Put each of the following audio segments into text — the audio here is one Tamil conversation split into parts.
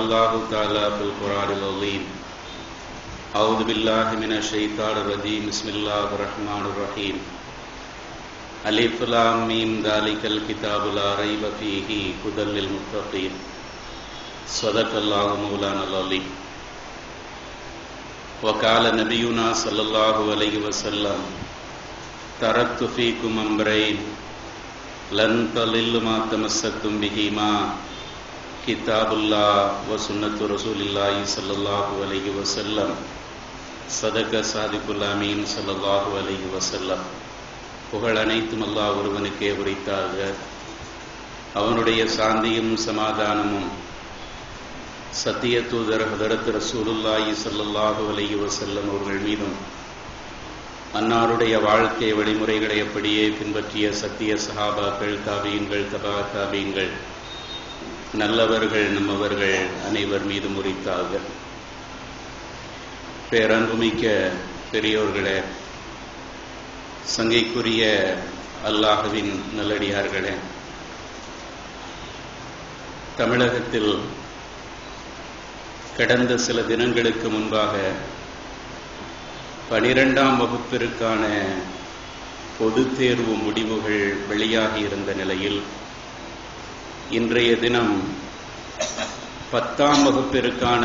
الله تعالى في القرآن العظيم أعوذ بالله من الشيطان الرجيم بسم الله الرحمن الرحيم ألف لام ميم ذلك الكتاب لا ريب فيه هدى للمتقين صدق الله مولانا العظيم وقال نبينا صلى الله عليه وسلم تركت فيكم أمرين لن تضلوا ما تمسكتم بهما كتاب الله وسنة رسول الله صلى الله عليه وسلم صدق صادق الأمين صلى الله عليه وسلم புகழ் அனைத்தும் அல்லாஹ் ஒருவனுக்கே உரித்தாக அவனுடைய சாந்தியும் சமாதானமும் சத்திய தூதர் ஹதரத் ரசூலுல்லாஹி ஸல்லல்லாஹு அலைஹி வஸல்லம் அவர்கள் மீதும் அன்னாருடைய வாழ்க்கை வழிமுறைகளை அப்படியே பின்பற்றிய சத்திய சஹாபாக்கள் தாபீன்கள் தபா தாபீன்கள் நல்லவர்கள் நம்மவர்கள் அனைவர் மீதும் உரித்தாக பேரன்புமிக்க பெரியோர்களே சங்கைக்குரிய அல்லாஹுவின் நல்லடியார்களே தமிழகத்தில் கடந்த சில தினங்களுக்கு முன்பாக பனிரெண்டாம் வகுப்பிற்கான பொதுத் தேர்வு முடிவுகள் வெளியாகி இருந்த நிலையில் இன்றைய தினம் பத்தாம் வகுப்பிற்கான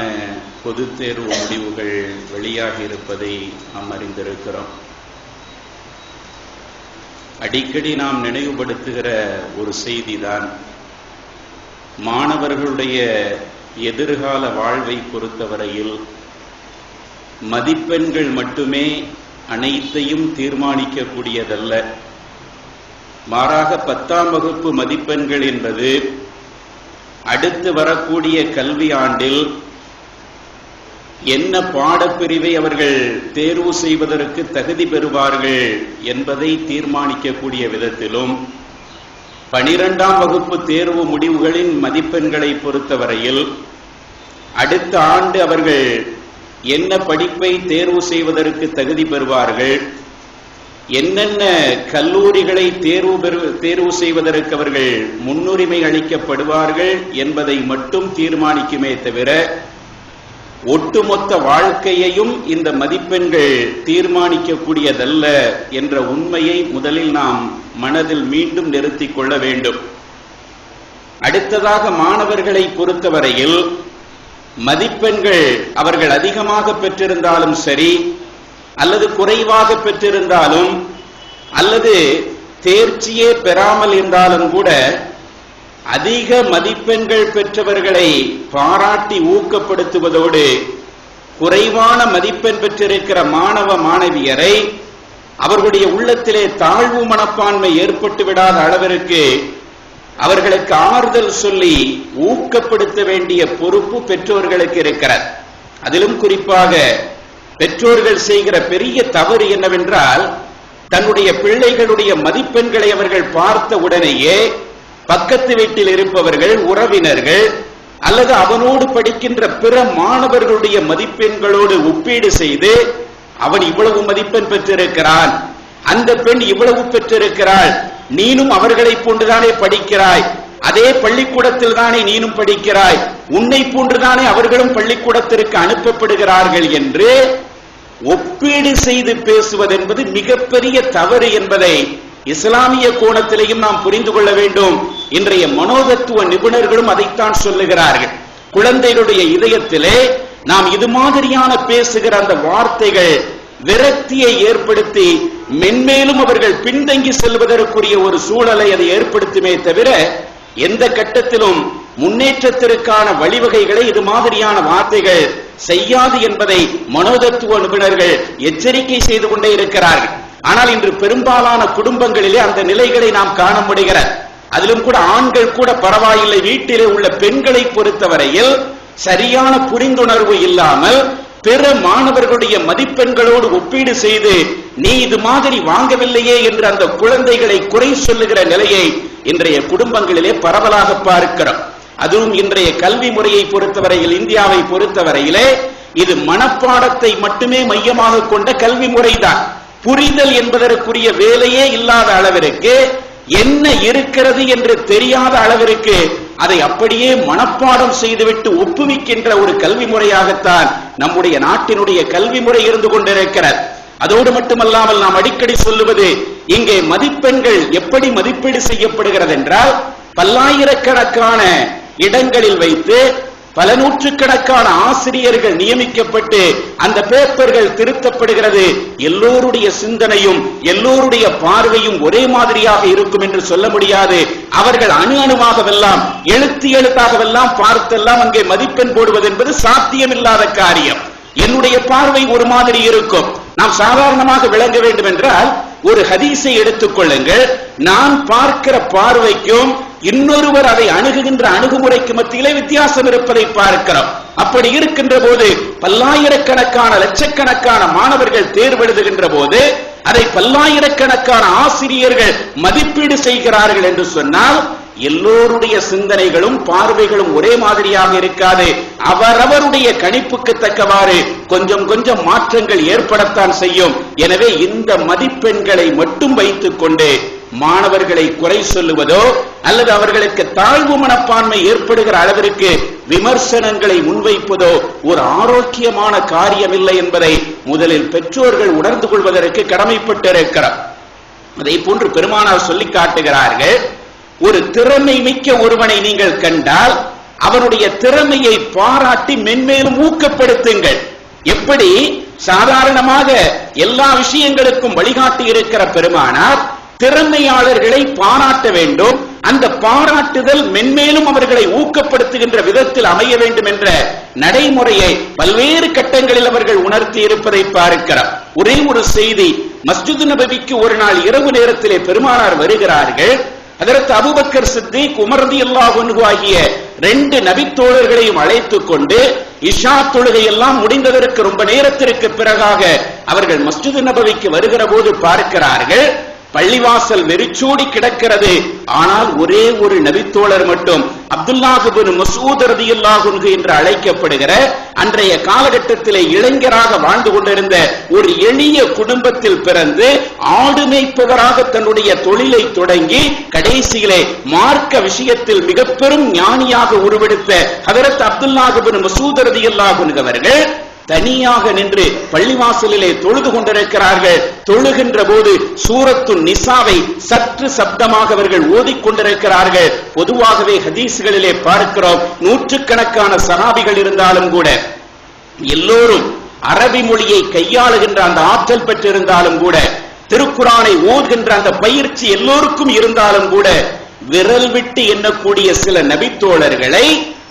பொதுத் தேர்வு முடிவுகள் வெளியாகி இருப்பதை நாம் அறிந்திருக்கிறோம். அடிக்கடி நாம் நினைவுபடுத்துகிற ஒரு செய்திதான் மாணவர்களுடைய எதிர்கால வாழ்வை பொறுத்தவரையில் மதிப்பெண்கள் மட்டுமே அனைத்தையும் தீர்மானிக்கக்கூடியதல்ல. மாறாக பத்தாம் வகுப்பு மதிப்பெண்கள் என்பது அடுத்து வரக்கூடிய கல்வி ஆண்டில் என்ன பாடப்பிரிவை அவர்கள் தேர்வு செய்வதற்கு தகுதி பெறுவார்கள் என்பதை தீர்மானிக்கக்கூடிய விதத்திலும் பனிரெண்டாம் வகுப்பு தேர்வு முடிவுகளின் மதிப்பெண்களை பொறுத்தவரையில் அடுத்த ஆண்டு அவர்கள் என்ன படிப்பை தேர்வு செய்வதற்கு தகுதி பெறுவார்கள் என்னென்ன கல்லூரிகளை தேர்வு பெறு தேர்வு செய்வதற்கு அவர்கள் முன்னுரிமை அளிக்கப்படுவார்கள் என்பதை மட்டும் தீர்மானிக்குமே தவிர ஒட்டுமொத்த வாழ்க்கையையும் இந்த மதிப்பெண்கள் தீர்மானிக்கக்கூடியதல்ல என்ற உண்மையை முதலில் நாம் மனதில் மீண்டும் நிறுத்திக் கொள்ள வேண்டும். அடுத்ததாக மாணவர்களை பொறுத்தவரையில் மதிப்பெண்கள் அவர்கள் அதிகமாக பெற்றிருந்தாலும் சரி அல்லது குறைவாக பெற்றிருந்தாலும் அல்லது தேர்ச்சியே பெறாமல் இருந்தாலும் கூட அதிக மதிப்பெண்கள் பெற்றவர்களை பாராட்டி ஊக்கப்படுத்துவதோடு குறைவான மதிப்பெண் பெற்றிருக்கிற மாணவ மாணவியரை அவர்களுடைய உள்ளத்திலே தாழ்வு மனப்பான்மை ஏற்பட்டு விடாத அளவிற்கு அவர்களுக்கு ஆறுதல் சொல்லி ஊக்கப்படுத்த வேண்டிய பொறுப்பு பெற்றோர்களுக்கு இருக்கிறது. அதிலும் குறிப்பாக பெற்றோர்கள் செய்கிற பெரிய தவறு என்னவென்றால் தன்னுடைய பிள்ளைகளுடைய மதிப்பெண்களை அவர்கள் பார்த்த உடனேயே பக்கத்து வீட்டில் இருப்பவர்கள் உறவினர்கள் அல்லது அவனோடு படிக்கின்ற பிற மாணவர்களுடைய மதிப்பெண்களோடு ஒப்பீடு செய்து அவன் இவ்வளவு மதிப்பெண் பெற்றிருக்கிறான். அந்த பெண் இவ்வளவு பெற்றிருக்கிறாள். நீனும் அவர்களை போன்றுதானே படிக்கிறாய். அதே பள்ளிக்கூடத்தில் தானே நீனும் படிக்கிறாய். உன்னை போன்றுதானே அவர்களும் பள்ளிக்கூடத்திற்கு அனுப்பப்படுகிறார்கள் என்று ஒப்பீடு செய்து பேசுவது என்பது மிகப்பெரிய தவறு என்பதை இஸ்லாமிய கோணத்திலையும் நாம் புரிந்து கொள்ள வேண்டும். இன்றைய மனோதத்துவ நிபுணர்களும் அதைத்தான் சொல்லுகிறார்கள். குழந்தைகளுடைய இதயத்திலே நாம் இது மாதிரியான பேசுகிற அந்த வார்த்தைகள் விரக்தியை ஏற்படுத்தி மென்மேலும் அவர்கள் பின்தங்கி செல்வதற்குரிய ஒரு சூழலை அதை ஏற்படுத்துமே தவிர எந்த கட்டத்திலும் முன்னேற்றத்திற்கான வழிவகைகளை இது மாதிரியான வார்த்தைகள். செய்யாது என்பதை மனோதத்துவ நிபுணர்கள் எச்சரிக்கை செய்து கொண்டே இருக்கிறார்கள். ஆனால் இன்று பெரும்பாலான குடும்பங்களிலே அந்த நிலைகளை நாம் காண முடிகிறது அதிலும் கூட ஆண்கள் கூட பரவாயில்லை வீட்டிலே உள்ள பெண்களை பொறுத்தவரையில் சரியான புரிந்துணர்வு இல்லாமல் பிற மாணவர்களுடைய மதிப்பெண்களோடு ஒப்பீடு செய்து நீ இது மாதிரி வாங்கவில்லையே என்று அந்த குழந்தைகளை குறை சொல்லுகிற நிலையை இன்றைய குடும்பங்களிலே பரவலாக பார்க்கிறோம். அதுவும் இன்றைய கல்வி முறையை பொறுத்தவரையில் இந்தியாவை பொறுத்தவரையிலே இது மனப்பாடத்தை மட்டுமே மையமாக கொண்ட கல்வி முறைதான். புரிதல் என்பதற்குரிய வேலையே இல்லாத அளவிற்கு என்ன இருக்கிறது என்று தெரியாத அளவிற்கு அதை அப்படியே மனப்பாடம் செய்துவிட்டு ஒப்புவிக்கின்ற ஒரு கல்வி முறையாகத்தான் நம்முடைய நாட்டினுடைய கல்வி முறை இருந்து கொண்டிருக்கிறது. அதோடு மட்டுமல்லாமல் நாம் அடிக்கடி சொல்லுவது இங்கே மதிப்பெண்கள் எப்படி மதிப்பீடு செய்யப்படுகிறது என்றால் பல்லாயிரக்கணக்கான இடங்களில் வைத்து பல நூற்றுக்கணக்கான ஆசிரியர்கள் நியமிக்கப்பட்டு அந்த பேப்பர்கள் திருத்தப்படுகிறது. எல்லோருடைய சிந்தனையும் எல்லோருடைய பார்வையும் ஒரே மாதிரியாக இருக்கும் என்று சொல்ல முடியாது. அவர்கள் அணு அணுவாகவெல்லாம் எழுத்து எழுத்தாகவெல்லாம் பார்த்தெல்லாம் அங்கே மதிப்பெண் போடுவது என்பது சாத்தியமில்லாத காரியம். என்னுடைய பார்வை ஒரு மாதிரி இருக்கும். நாம் சாதாரணமாக விளங்க வேண்டும் என்றால் ஒரு ஹதீஸை எடுத்துக் கொள்ளுங்கள். நான் பார்க்கிற பார்வைக்கும் இன்னொருவர் அதை அணுகுகின்ற அணுகுமுறைக்கு மத்தியிலே வித்தியாசம் இருப்பதை பார்க்கிறோம். அப்படி இருக்கின்ற போது பல்லாயிரக்கணக்கான லட்சக்கணக்கான மாணவர்கள் தேர்வெழுதுகின்ற போது அதை பல்லாயிரக்கணக்கான ஆசிரியர்கள் மதிப்பீடு செய்கிறார்கள் என்று சொன்னால் எல்லோருடைய சிந்தனைகளும் பார்வைகளும் ஒரே மாதிரியாக இருக்காது. அவரவருடைய கணிப்புக்கு தக்கவாறு கொஞ்சம் கொஞ்சம் மாற்றங்கள் ஏற்படத்தான் செய்யும். எனவே இந்த மதிப்பெண்களை மட்டும் வைத்துக் கொண்டு மாணவர்களை குறை சொல்லுவதோ அல்லது அவர்களுக்கு தாழ்வு மனப்பான்மை ஏற்படுகிற அளவிற்கு விமர்சனங்களை முன்வைப்பதோ ஒரு ஆரோக்கியமான காரியமில்லை என்பதை முதலில் பெற்றோர்கள் உணர்ந்து கொள்வதற்கு கடமைப்பட்டிருக்கிறார் அதை போன்று பெருமானார் சொல்லி காட்டுகிறார்கள் ஒரு திறமை மிக்க ஒருவனை நீங்கள் கண்டால் அவனுடைய திறமையை பாராட்டி மென்மேலும் ஊக்கப்படுத்துங்கள். எப்படி? சாதாரணமாக எல்லா விஷயங்களுக்கும் வழிகாட்டி இருக்கிற பெருமானார் திறமையாளர்களை பாராட்ட வேண்டும். அந்த பாராட்டுதல் மென்மேலும் அவர்களை ஊக்கப்படுத்துகின்ற விதத்தில் அமைய வேண்டும் என்ற நடைமுறையை பல்வேறு கட்டங்களில் அவர்கள் உணர்த்தி இருப்பதை பார்க்கிறார் ஒரே ஒரு செய்தி மஸ்ஜித் நபவிக்கு ஒரு நாள் இரவு நேரத்திலே பெருமானார் வருகிறார்கள். அதற்கு அபுபக்கர் சித்திக் உமர்தி அல்லாஹ் ஆகிய ரெண்டு நபித்தோழர்களையும் அழைத்துக் கொண்டு இஷா தொழுகை எல்லாம் முடிந்ததற்கு ரொம்ப நேரத்திற்கு பிறகாக அவர்கள் மஸ்ஜித் நபவிக்கு வருகிற போது பார்க்கிறார்கள். பள்ளிவாசல் வெறிச்சோடி கிடக்கிறது. ஆனால் ஒரே ஒரு நபித்தோழர் மட்டும் அப்துல்லாஹிபின் மசூத் ரதியுல்லாஹு என்று அழைக்கப்படுகிற அன்றைய காலகட்டத்திலே இளைஞராக வாழ்ந்து கொண்டிருந்த ஒரு எளிய குடும்பத்தில் பிறந்து ஆடு மேய்ப்பவராக தன்னுடைய தொழிலை தொடங்கி கடைசியிலே மார்க்க விஷயத்தில் மிக பெரும் ஞானியாக உருவெடுத்த ஹதரத் அப்துல்லாஹிபின் மசூத் ரதியுல்லாஹு அவர்கள் தனியாக நின்று பள்ளிவாசலிலே தொழுது கொண்டிருக்கிறார்கள். தொழுகின்ற போது சூரத்து நிசாவை சற்று சப்தமாக அவர்கள் ஓதிக்கொண்டிருக்கிறார்கள் பொதுவாகவே ஹதீஸ்களிலே பார்க்கிறோம் நூற்றுக்கணக்கான சகாபிகள் இருந்தாலும் கூட எல்லோரும் அரபி மொழியை கையாளுகின்ற அந்த ஆற்றல் பெற்றிருந்தாலும் கூட திருக்குறானை ஓதுகின்ற அந்த பயிற்சி எல்லோருக்கும் இருந்தாலும் கூட விரல் விட்டு எண்ணக்கூடிய சில நபித்தோழர்களை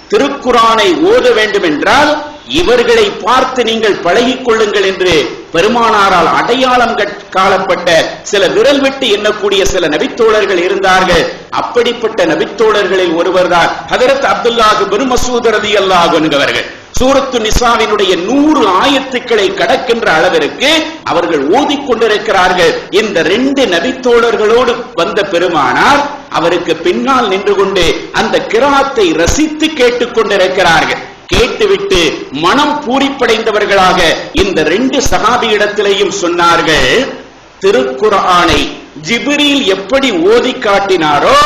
திருக்குறானை ஓத வேண்டும் என்றால் இவர்களை பார்த்து நீங்கள் பழகிக் கொள்ளுங்கள் என்று பெருமானாரால் அடையாளம் காணப்பட்ட சில விரல் விட்டு எண்ணக்கூடிய சில நபித்தோழர்கள் இருந்தார்கள். அப்படிப்பட்ட நபித்தோழர்களில் ஒருவர்தான் ஹதரத் அப்துல்லாஹு பெரு மசூத் ரதி அல்லாஹ் என்கிறவர்கள் சூரத்து நிசாவினுடைய நூறு ஆயத்துக்களை கடக்கின்ற அளவிற்கு அவர்கள் ஓதிக்கொண்டிருக்கிறார்கள் இந்த ரெண்டு நபித்தோழர்களோடு வந்த பெருமானார் அவருக்கு பின்னால் நின்று கொண்டு அந்த கிராத்தை ரசித்து கேட்டுக்கொண்டிருக்கிறார்கள் கேட்டுவிட்டு மனம் பூரிப்படைந்தவர்களாக இந்த ரெண்டு சகாபி இடத்திலேயும் சொன்னார்கள் திருக்குரானை ஜிபிரில் எப்படி ஓதி காட்டினாரோ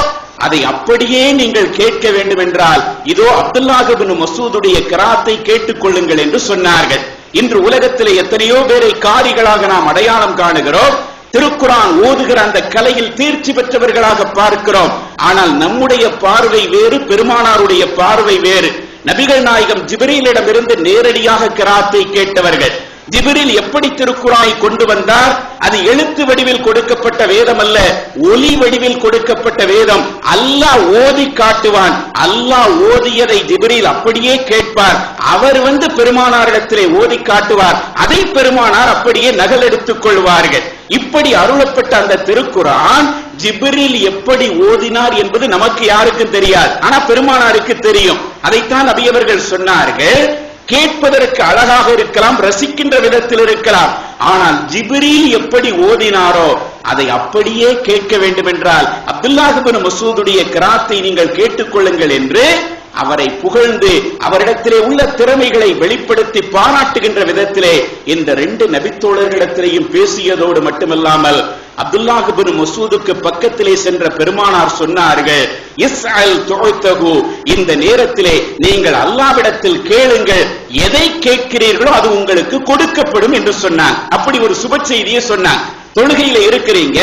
அதை அப்படியே நீங்கள் கேட்க வேண்டும் என்றால் இதோ அப்துல்லாஹிபின் மசூதுடைய கிராத்தை கேட்டுக்கொள்ளுங்கள் என்று சொன்னார்கள். இன்று உலகத்திலே எத்தனையோ பேரை காரிகளாக நாம் அடையாளம் காணுகிறோம். திருக்குறான் ஓதுகிற அந்த கலையில் தேர்ச்சி பெற்றவர்களாக பார்க்கிறோம். ஆனால் நம்முடைய பார்வை வேறு பெருமானாருடைய பார்வை வேறு. நபிகள் நாயகம் ஜிபிரிலிடம் இருந்து நேரடியாக கிராத்தை கேட்டவர்கள். ஜிபிரில் எப்படி திருக்குறாய் கொண்டு வந்தார்? அது எழுத்து வடிவில் கொடுக்கப்பட்ட வேதம் அல்ல ஒலி வடிவில் கொடுக்கப்பட்ட வேதம். அல்லாஹ் ஓதி காட்டுவான். அல்லாஹ் ஓதியதை ஜிபிரில் அப்படியே கேட்பார். அவர் வந்து பெருமானாரிடத்திலே ஓதி காட்டுவார். அதை பெருமானார் அப்படியே நகல் எடுத்துக் கொள்வார்கள். இப்படி அருளப்பட்ட அந்த திருக்குறான் ஜிபிரில் எப்படி ஓதினார் என்பது நமக்கு யாருக்கும் தெரியாது. ஆனா பெருமானாருக்கு தெரியும். அதைத்தான் அபியவர்கள் சொன்னார்கள். கேட்பதற்கு அழகாக இருக்கலாம் ரசிக்கின்ற விதத்தில் இருக்கலாம். ஆனால் ஜிபிரில் எப்படி ஓதினாரோ அதை அப்படியே கேட்க வேண்டும் என்றால் அப்துல்லாஹிபின் மசூதுடைய கிராத்தை நீங்கள் கேட்டுக்கொள்ளுங்கள் என்று அவரை புகழ்ந்து அவரிடத்திலே உள்ள திறமைகளை வெளிப்படுத்தி பாராட்டுகின்ற விதத்திலே இந்த ரெண்டு நபித்தோழர்களிடத்திலேயும் பேசியதோடு மட்டுமல்லாமல் அப்துல்லாஹ் பின் மசூதுக்கு பக்கத்திலே சென்ற பெருமானார் சொன்னார்கள் இஸ்அல் துஅத்தகு இந்த நேரத்திலே நீங்கள் அல்லாவிடத்தில் கேளுங்கள் எதை கேட்கிறீர்களோ அது உங்களுக்கு கொடுக்கப்படும் என்று சொன்னாங்க அப்படி ஒரு சுப செய்தியை சொன்னாங்க தொழுகையில இருக்கிறீங்க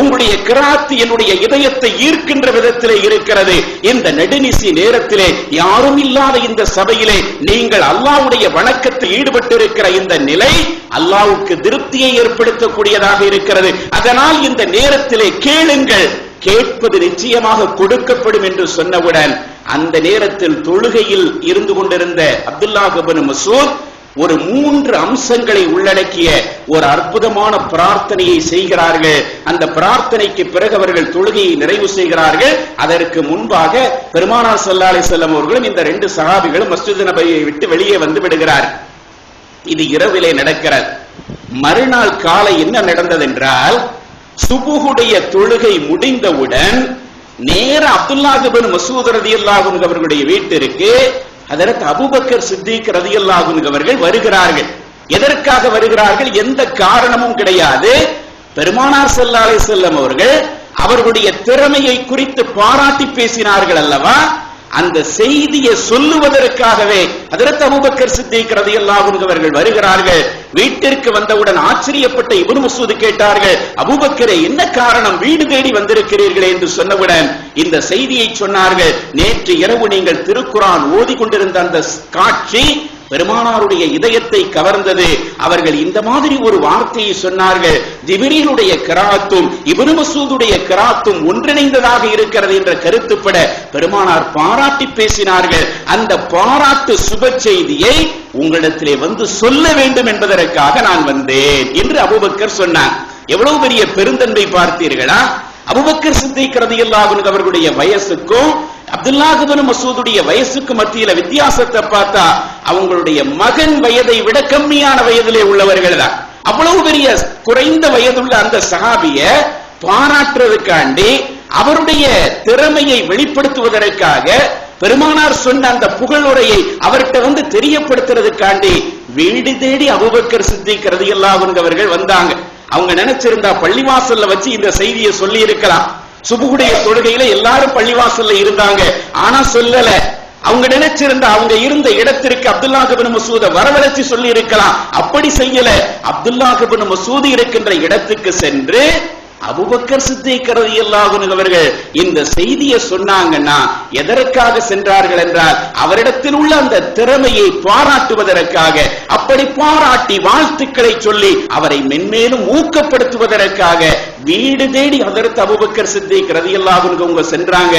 உங்களுடைய கிராத்து என்னுடைய இதயத்தை ஈர்க்கின்ற விதத்திலே இருக்கிறது. இந்த நெடுநிசி நேரத்திலே யாரும் இல்லாத இந்த சபையிலே நீங்கள் அல்லாவுடைய வணக்கத்தில் ஈடுபட்டிருக்கிற இந்த நிலை அல்லாவுக்கு திருப்தியை ஏற்படுத்தக்கூடியதாக இருக்கிறது. அதனால் இந்த நேரத்திலே கேளுங்கள். கேட்பது நிச்சயமாக கொடுக்கப்படும் என்று சொன்னவுடன் அந்த நேரத்தில் தொழுகையில் இருந்து கொண்டிருந்த அப்துல்லாஹ் இப்னு மசூத் ஒரு மூன்று அம்சங்களை உள்ளடக்கிய ஒரு அற்புதமான பிரார்த்தனையை செய்கிறார்கள். அந்த பிரார்த்தனைக்கு பிறகு அவர்கள் தொழுகையை நிறைவு செய்கிறார்கள். அதற்கு முன்பாக பெருமானார் சல்லா அலி செல்லம் அவர்களும் இந்த ரெண்டு சகாபிகளும் மஸ்ஜித் நபையை விட்டு வெளியே வந்து விடுகிறார். இது இரவிலே நடக்கிறது. மறுநாள் காலை என்ன நடந்தது என்றால் சுபுகுடைய தொழுகை முடிந்தவுடன் நேர அப்துல்லாஹிபின் மசூத் ரதி அன்ஹு அவர்களுடைய வீட்டிற்கு அதற்கு அபூபக்கர் சித்திக் ரலியல்லாஹு அவர்கள் வருகிறார்கள். எதற்காக வருகிறார்கள்? எந்த காரணமும் கிடையாது. பெருமானார் செல்லாலை செல்லம் அவர்கள் அவர்களுடைய திறமையை குறித்து பாராட்டி பேசினார்கள் அல்லவா? அந்த செய்தியை சொல்லுவதற்காகவே அதற்கு அபூபக்கர் சித்திக் ரலியல்லாஹு அவர்கள் வருகிறார்கள். வீட்டிற்கு வந்தவுடன் ஆச்சரியப்பட்ட இப்னு மசூது கேட்டார்கள் அபுபக்கரே என்ன காரணம்? வீடு தேடி வந்திருக்கிறீர்களே என்று சொன்னவுடன் இந்த செய்தியை சொன்னார்கள். நேற்று இரவு நீங்கள் திருக்குறான் ஓதி கொண்டிருந்த அந்த காட்சி பெருமானாருடைய இதயத்தை கவர்ந்தது. அவர்கள் இந்த மாதிரி ஒரு வார்த்தையை சொன்னார்கள். ஜிபிரீலுடைய கிராத்தும் இப்னு மசூதுடைய கிராத்தும் ஒன்றிணைந்ததாக இருக்கிறது என்ற கருத்துப்பட பெருமானார் பாராட்டி பேசினார்கள். அந்த பாராட்டு சுப செய்தியை உங்களிடத்திலே வந்து சொல்ல வேண்டும் என்பதற்காக நான் வந்தேன் என்று அபுபக்கர் சொன்னார். எவ்வளவு பெரிய பெருந்தன்மை பார்த்தீர்களா? அபுபக்கர் சித்திக்கிறது ரலியல்லாஹு அவர்களுடைய வயசுக்கும் அப்துல்லாஹ் மசூதுடைய வயசுக்கு மத்தியில வித்தியாசத்தை பார்த்தா அவங்களுடைய மகன் வயதை விட கம்மியான வயதிலே உள்ளவர்கள் தான். அவ்வளவு பெரிய குறைந்த வயதுள்ள அந்த சஹாபிய பாராட்டுறதுக்காண்டி அவருடைய திறமையை வெளிப்படுத்துவதற்காக பெருமானார் சொன்ன அந்த புகழுரையை அவர்கிட்ட வந்து தெரியப்படுத்துறதுக்காண்டி வீடு தேடி அபுபக்கர் சித்திக்கிறது எல்லாம் அவர்கள் வந்தாங்க. அவங்க நினைச்சிருந்தா பள்ளிவாசல்ல வச்சு இந்த செய்தியை சொல்லி இருக்கலாம் சுபுகுடைய தொழுகையில எல்லாரும் பள்ளிவாசல்ல இருந்தாங்க. ஆனா சொல்லல. அவங்க நினைச்சிருந்த அவங்க இருந்த இடத்திற்கு அப்துல்லாஹ் இப்னு மசூத வரவழைச்சு சொல்லி இருக்கலாம். அப்படி செய்யல. அப்துல்லாஹ் இப்னு மசூத் இருக்கின்ற இடத்துக்கு சென்று அபுபக்கர் சித்திக்கிறது ரலியல்லாஹு அவர்கள் இந்த செய்தியை சொன்னாங்கன்னா எதற்காக சென்றார்கள் என்றால் அவரிடத்தில் உள்ள அந்த திறமையை பாராட்டுவதற்காக அப்படி பாராட்டி வாழ்த்துக்களை சொல்லி அவரை மென்மேலும் ஊக்கப்படுத்துவதற்காக வீடு தேடி அதற்கு அபுபக்கர் சித்திக் ரதி அன்ஹு அவங்க சென்றாங்க.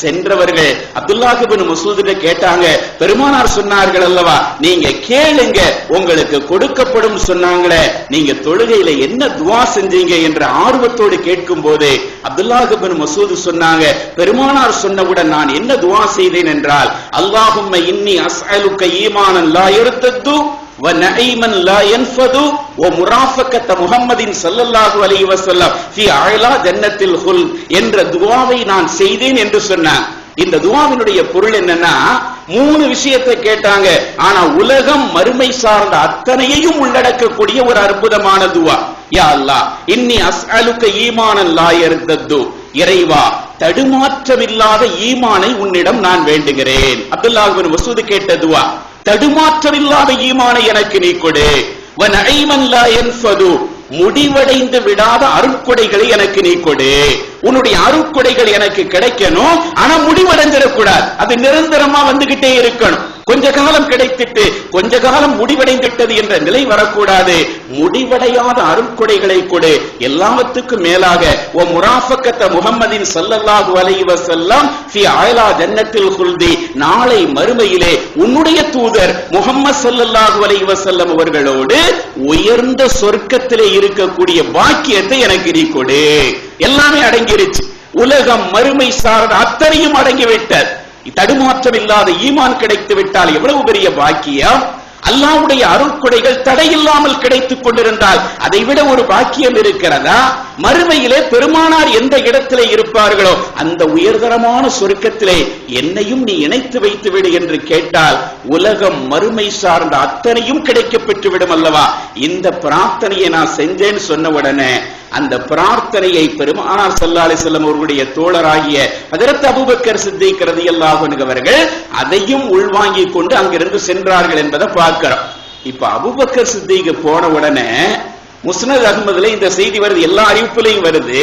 சென்றவர்கள் அப்துல்லாஹிபின் மசூதிட்ட கேட்டாங்க பெருமானார் சொன்னார்கள் அல்லவா? நீங்க கேளுங்க உங்களுக்கு கொடுக்கப்படும் சொன்னாங்களே. நீங்க தொழுகையில என்ன துவா செஞ்சீங்க? என்ற ஆர்வத்தோடு கேட்கும் போது அப்துல்லாஹிபின் மசூது சொன்னாங்க பெருமானார் சொன்னவுடன் நான் என்ன துவா செய்தேன் என்றால் அல்லாஹும் இன்னி அஸ்அலுக்க ஈமானன் லா யர்தத்து ونعيما لا ينفذ ومرافقة محمد صلى الله عليه وسلم في اعلى جنة الخلد என்ற துவாவை நான் செய்தேன் என்று சொன்னான் இந்த துவாவினுடைய பொருள் என்னன்னா மூணு விஷயத்தை கேட்டாங்க ஆனா உலகம் மறுமை சார்ந்த அத்தனையையும் உள்ளடக்கக்கூடிய ஒரு அற்புதமான துவா யா அல்லாஹ் இன்னி அஸ்அலுக்க ஈமானன் லா யர்தத்து இறைவா தடுமாற்றமில்லாத ஈமானை உன்னிடம் நான் வேண்டுகிறேன் அப்துல்லாஹ் பின் மசூத் கேட்ட துவா தடுமாற்றமில்லாத ஈமானை எனக்கு நீ கொடு. முடிவடைந்து விடாத அருட்கொடைகளை எனக்கு நீ கொடு. உன்னுடைய அருட்கொடைகள் எனக்கு கிடைக்கணும். ஆனா முடிவடைஞ்சிடக்கூடாது அது நிரந்தரமா வந்துகிட்டே இருக்கணும். கொஞ்ச காலம் கிடைத்திட்டு கொஞ்ச காலம் முடிவடைந்துவிட்டது என்ற நிலை வரக்கூடாது. முடிவடையாத அருட்கொடைகளை கொடு. எல்லாவற்றுக்கும் மேலாக ஓ முராஃபக்கத்த முகம்மதின் சல்லல்லாஹு அலைஹி செல்லாம் ஃபி ஜன்னத்தில் குல்தி நாளை மறுமையிலே உன்னுடைய தூதர் முகம்மது சல்லல்லாஹு அலைஹி செல்லம் அவர்களோடு உயர்ந்த சொர்க்கத்திலே இருக்கக்கூடிய பாக்கியத்தை எனக்கு நீ கொடு. எல்லாமே அடங்கிருச்சு. உலகம் மறுமை சார்ந்த அத்தனையும் அடங்கிவிட்டது. தடுமாற்றம் இல்லாத ஈமான் கிடைத்து விட்டால் எவ்வளவு பெரிய பாக்கியம்? அல்லாவுடைய அருட்கொடைகள் தடையில்லாமல் கிடைத்துக் கொண்டிருந்தால் அதை விட ஒரு பாக்கியம் இருக்கிறதா? மறுமையிலே பெருமானார் எந்த இடத்திலே இருப்பார்களோ அந்த உயர்தரமான சொர்க்கத்திலே என்னையும் நீ இணைத்து வைத்து விடு என்று கேட்டால் உலகம் மறுமை சார்ந்த அத்தனையும் கிடைக்கப்பெற்று பெற்றுவிடும் அல்லவா? இந்த பிரார்த்தனையை நான் செஞ்சேன்னு சொன்ன உடனே அந்த பிரார்த்தனையை பெருமானார் சல்லா அலி செல்லம் அவர்களுடைய தோழராகிய அதற்கு அபுபக்கர் சித்திக் ரலியல்லாஹு அவர்கள் அதையும் உள்வாங்கிக் கொண்டு அங்கிருந்து சென்றார்கள் என்பதை பார்க்கிறோம். இப்ப அபுபக்கர் சித்திக்கு போன உடனே முஸ்னத் அகமதுல இந்த செய்தி வருது எல்லா அறிவிப்புலையும் வருது.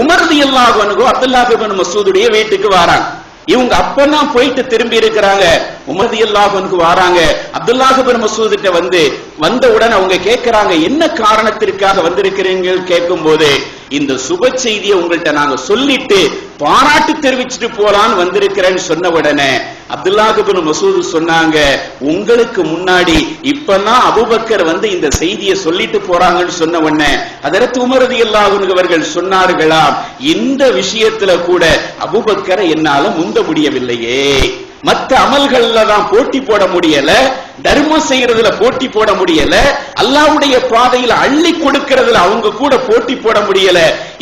உமர்தி ரலியல்லாஹு அன்ஹு மசூதுடைய வீட்டுக்கு வராங்க. இவங்க அப்பதான் போயிட்டு திரும்பி இருக்கிறாங்க. உமதி ரலியல்லாஹு வராங்க. அப்துல்லாஹபர் இப்னு கிட்ட வந்து வந்தவுடன் அவங்க கேட்கறாங்க என்ன காரணத்திற்காக வந்திருக்கிறீங்க கேட்கும் போது இந்த சுப செய்தியை உங்கள்கிட்ட நாங்க சொல்லிட்டு பாராட்டு தெரிவிச்சுட்டு போலான்னு வந்திருக்கிறேன்னு சொன்ன உடனே அப்துல்லாஹிபின் மசூது சொன்னாங்க உங்களுக்கு முன்னாடி இப்பதான் அபுபக்கர் வந்து இந்த செய்தியை சொல்லிட்டு போறாங்கன்னு சொன்ன உடனே அதற்கு உமரதி அவர்கள் சொன்னார்களாம் இந்த விஷயத்துல கூட அபுபக்கரை என்னால முந்த முடியவில்லையே. மற்ற அமல்கள்ல தான் போட்டி போட முடியல தர்மம் செய்யறதுல போட்டி போட முடியல அல்லாவுடைய பாதையில அள்ளி கொடுக்கறதுல அவங்க கூட போட்டி போட முடியல.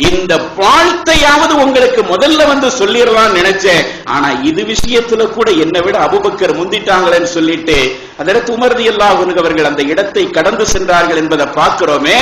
இந்த வாழ்த்தையாவது உங்களுக்கு முதல்ல வந்து சொல்லிடலாம்னு நினைச்சேன். ஆனா இது விஷயத்துல கூட என்னை விட அபுபக்கர் முந்திட்டாங்களேன்னு சொல்லிட்டு அதற்கு உமர்தி அல்லாஹ் அவர்கள் அந்த இடத்தை கடந்து சென்றார்கள் என்பதை பார்க்கிறோமே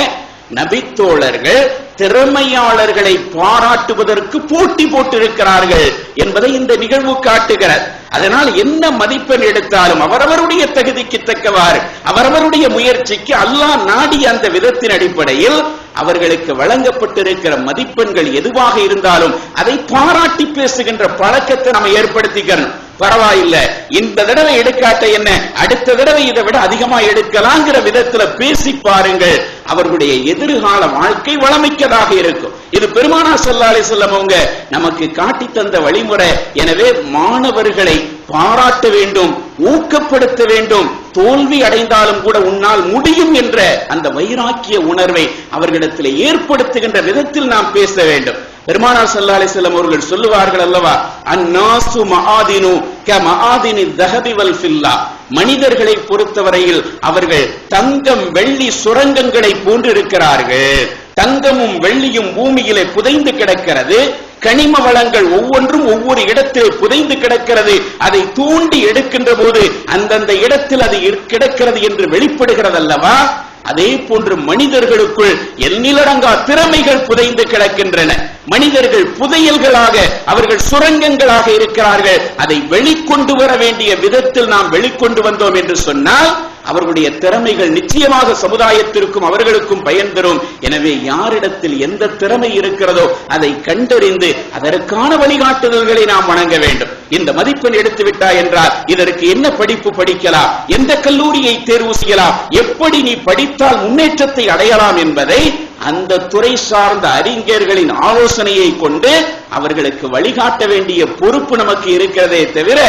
நபித்தோழர்கள் திறமையாளர்களை பாராட்டுவதற்கு போட்டி போட்டிருக்கிறார்கள் என்பதை இந்த நிகழ்வு காட்டுகிறது. அதனால் என்ன மதிப்பெண் எடுத்தாலும் அவரவருடைய தகுதிக்கு தக்கவாறு அவரவருடைய முயற்சிக்கு அல்லாஹ் நாடி அந்த விதத்தின் அடிப்படையில் அவர்களுக்கு வழங்கப்பட்டிருக்கிற மதிப்பெண்கள் எதுவாக இருந்தாலும் அதை பாராட்டி பேசுகின்ற பழக்கத்தை நம்ம ஏற்படுத்திக்கணும். பரவாயில்ல இந்த தடவை எடுக்காட்ட என்ன? அடுத்த தடவை இதை விட அதிகமா எடுக்கலாங்கிற விதத்துல பேசி பாருங்கள். அவர்களுடைய எதிர்கால வாழ்க்கை வளமிக்கதாக இருக்கும். இது பெருமானா சல்லாலை செல்லம் அவங்க நமக்கு காட்டி தந்த வழிமுறை. எனவே மாணவர்களை பாராட்ட வேண்டும் ஊக்கப்படுத்த வேண்டும். தோல்வி அடைந்தாலும் கூட உன்னால் முடியும் என்ற அந்த வைராக்கிய உணர்வை அவர்களிடத்தில் ஏற்படுத்துகின்ற விதத்தில் நாம் பேச வேண்டும். பெருமானார் சல்லா செல்லம் அவர்கள் சொல்லுவார்கள் அல்லவா அந்நாசு மகாதினு க மகாதினி தஹபிவல் ஃபில்லா. மனிதர்களை பொறுத்தவரையில் அவர்கள் தங்கம் வெள்ளி சுரங்கங்களை போன்றிருக்கிறார்கள். தங்கமும் வெள்ளியும் பூமியிலே புதைந்து கிடக்கிறது. கனிம வளங்கள் ஒவ்வொன்றும் ஒவ்வொரு இடத்திலே புதைந்து கிடக்கிறது. அதை தூண்டி எடுக்கின்ற போது அந்தந்த இடத்தில் அது கிடக்கிறது என்று வெளிப்படுகிறது அல்லவா அதே போன்று மனிதர்களுக்குள் எண்ணிலடங்கா திறமைகள் புதைந்து கிடக்கின்றன. மனிதர்கள் புதையல்களாக அவர்கள் சுரங்கங்களாக இருக்கிறார்கள். அதை வெளிக்கொண்டு வர வேண்டிய விதத்தில் நாம் வெளிக்கொண்டு வந்தோம் என்று சொன்னால் அவர்களுடைய திறமைகள் நிச்சயமாக சமுதாயத்திற்கும் அவர்களுக்கும் பயன் தரும். எனவே யாரிடத்தில் எந்த திறமை இருக்கிறதோ அதை கண்டறிந்து அதற்கான வழிகாட்டுதல்களை நாம் வணங்க வேண்டும். இந்த மதிப்பெண் எடுத்து விட்டாய் என்றால் இதற்கு என்ன படிப்பு படிக்கலாம்? எந்த கல்லூரியை தேர்வு செய்யலாம்? எப்படி நீ படித்தால் முன்னேற்றத்தை அடையலாம் என்பதை அந்த துறை சார்ந்த அறிஞர்களின் ஆலோசனையை கொண்டு அவர்களுக்கு வழிகாட்ட வேண்டிய பொறுப்பு நமக்கு இருக்கிறதே தவிர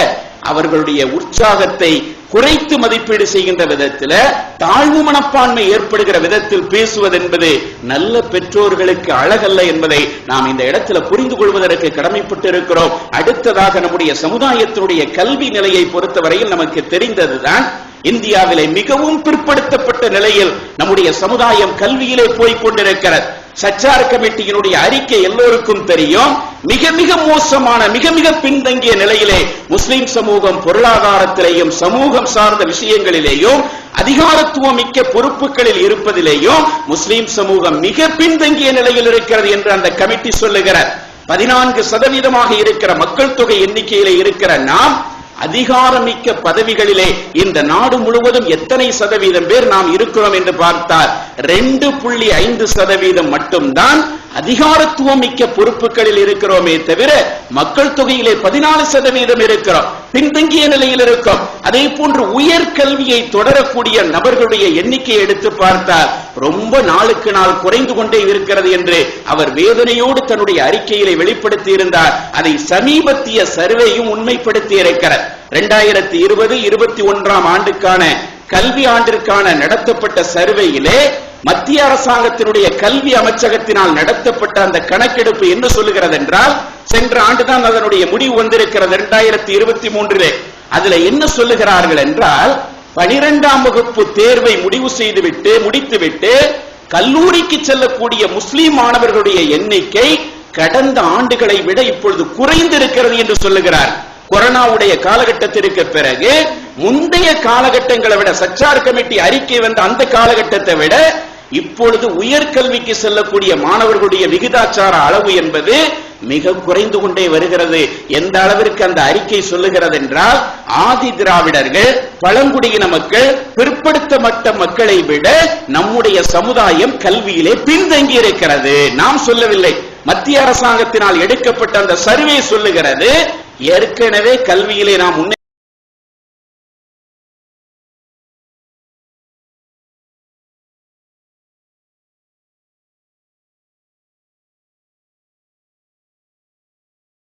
அவர்களுடைய உற்சாகத்தை குறைத்து மதிப்பீடு செய்கின்ற விதத்தில் தாழ்வு மனப்பான்மை ஏற்படுகிற விதத்தில் பேசுவது என்பது நல்ல பெற்றோர்களுக்கு அழகல்ல என்பதை நாம் இந்த இடத்துல புரிந்து கொள்வதற்கு கடமைப்பட்டு இருக்கிறோம் அடுத்ததாக நம்முடைய சமுதாயத்தினுடைய கல்வி நிலையை பொறுத்தவரையில் நமக்கு தெரிந்ததுதான் இந்தியாவிலே மிகவும் பிற்படுத்தப்பட்ட நிலையில் நம்முடைய சமுதாயம் கல்வியிலே போய்க் கொண்டிருக்கிறது. சச்சார் கமிட்டியினுடைய அறிக்கை எல்லோருக்கும் தெரியும். மிக மிக மோசமான மிக மிக பின்தங்கிய நிலையிலே முஸ்லிம் சமூகம் பொருளாதாரத்திலேயும் சமூகம் சார்ந்த விஷயங்களிலேயும் அதிகாரத்துவம் மிக்க பொறுப்புகளில் இருப்பதிலேயும் முஸ்லிம் சமூகம் மிக பின்தங்கிய நிலையில் இருக்கிறது என்று அந்த கமிட்டி சொல்லுகிறார். பதினான்கு சதவீதமாக இருக்கிற மக்கள் தொகை எண்ணிக்கையிலே இருக்கிற நாம் அதிகாரமிக்க பதவிகளிலே இந்த நாடு முழுவதும் எத்தனை சதவீதம் பேர் நாம் இருக்கிறோம் என்று பார்த்தால் ரெண்டு புள்ளி ஐந்து சதவீதம் மட்டும்தான் அதிகாரத்துவம் மிக்க பொறுப்புகளில் இருக்கிறோமே தவிர மக்கள் தொகையிலே பதினாலு சதவீதம் இருக்கிறோம். பின்தங்கிய நிலையில் இருக்கும். அதே போன்று உயர் கல்வியை தொடரக்கூடிய நபர்களுடைய எண்ணிக்கையை எடுத்து பார்த்தால் ரொம்ப நாளுக்கு நாள் குறைந்து கொண்டே இருக்கிறது என்று அவர் வேதனையோடு தன்னுடைய அறிக்கையிலே வெளிப்படுத்தி இருந்தார். அதை சமீபத்திய சர்வேயும் உண்மைப்படுத்தி இருக்கிறார். இரண்டாயிரத்தி இருபது இருபத்தி ஒன்றாம் ஆண்டுக்கான கல்வி ஆண்டிற்கான நடத்தப்பட்ட சர்வேயிலே மத்திய அரசாங்கத்தினுடைய கல்வி அமைச்சகத்தினால் நடத்தப்பட்ட அந்த கணக்கெடுப்பு என்ன சொல்லுகிறது என்றால் சென்ற ஆண்டுதான் அதனுடைய முடிவு வந்திருக்கிறது இரண்டாயிரத்தி இருபத்தி மூன்றிலே. அதுல என்ன சொல்லுகிறார்கள் என்றால் பனிரெண்டாம் வகுப்பு தேர்வை முடிவு செய்துவிட்டு முடித்துவிட்டு கல்லூரிக்கு செல்லக்கூடிய முஸ்லீம் மாணவர்களுடைய எண்ணிக்கை கடந்த ஆண்டுகளை விட இப்பொழுது குறைந்திருக்கிறது என்று சொல்லுகிறார். கொரோனாவுடைய காலகட்டத்திற்கு பிறகு முந்தைய காலகட்டங்களை விட சச்சார் கமிட்டி அறிக்கை வந்த அந்த காலகட்டத்தை விட இப்பொழுது உயர்கல்விக்கு செல்லக்கூடிய மாணவர்களுடைய விகிதாச்சார அளவு என்பது மிக குறைந்து கொண்டே வருகிறது. எந்த அளவிற்கு அந்த அறிக்கை சொல்லுகிறது என்றால் ஆதி திராவிடர்கள் பழங்குடியின மக்கள் பிற்படுத்தப்பட்ட மக்களை விட நம்முடைய சமுதாயம் கல்வியிலே பின்தங்கி இருக்கிறது. நாம் சொல்லவில்லை. மத்திய அரசாங்கத்தினால் எடுக்கப்பட்ட அந்த சர்வே சொல்லுகிறது ஏற்கனவே கல்வியிலே நாம் முன்னே